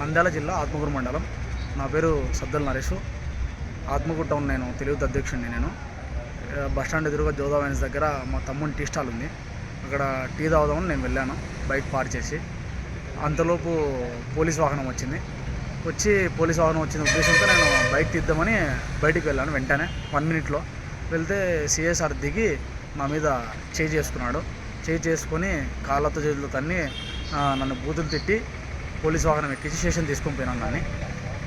మందాల జిల్లా ఆత్మకూరు మండలం. నా పేరు సద్దల్ నరేష్. ఆత్మకూరు టౌన్ నేను తెలుగు అధ్యక్షుడిని నేను. బస్టాండ్ బస్ స్టాండ్ ఎదురుగా జోదా వైన్స్ దగ్గర మా తమ్ముని టీ స్టాల్ ఉంది. అక్కడ టీ తాగుదామని నేను వెళ్ళాను బైక్ పార్క్ చేసి. అంతలోపు పోలీస్ వాహనం వచ్చింది. వచ్చి పోలీస్ వాహనం వచ్చిన ఉద్దేశంతో నేను బైక్ తీద్దామని బయటికి వెళ్ళాను వెంటనే వన్ మినిట్లో. వెళ్తే సిఎస్ఆర్ దిగి నా మీద చేయి చేసుకున్నాడు. చేయి చేసుకొని కాళ్ళతో చేతులతో తన్ని నన్ను బూతులు తిట్టి పోలీస్ వాహనం ఎక్కించి స్టేషన్ తీసుకొని పోయినాను దాన్ని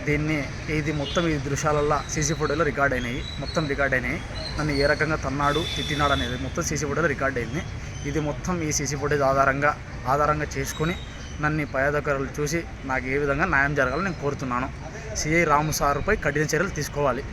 దీన్ని ఇది మొత్తం ఈ దృశ్యాలల్లో సీసీ ఫోటోలో రికార్డ్ అయినాయి. మొత్తం రికార్డ్ అయినాయి. నన్ను ఏ రకంగా తన్నాడు తిట్టినాడు అనేది మొత్తం సీసీ ఫోటోలో రికార్డ్ అయింది. ఇది మొత్తం ఈ సీసీ ఫోటేజ్ ఆధారంగా ఆధారంగా చేసుకొని నన్ను ఈ పై అధికారులు చూసి నాకు ఏ విధంగా న్యాయం జరగాలని నేను కోరుతున్నాను. సిఐ రాము సార్పై కఠిన చర్యలు తీసుకోవాలి.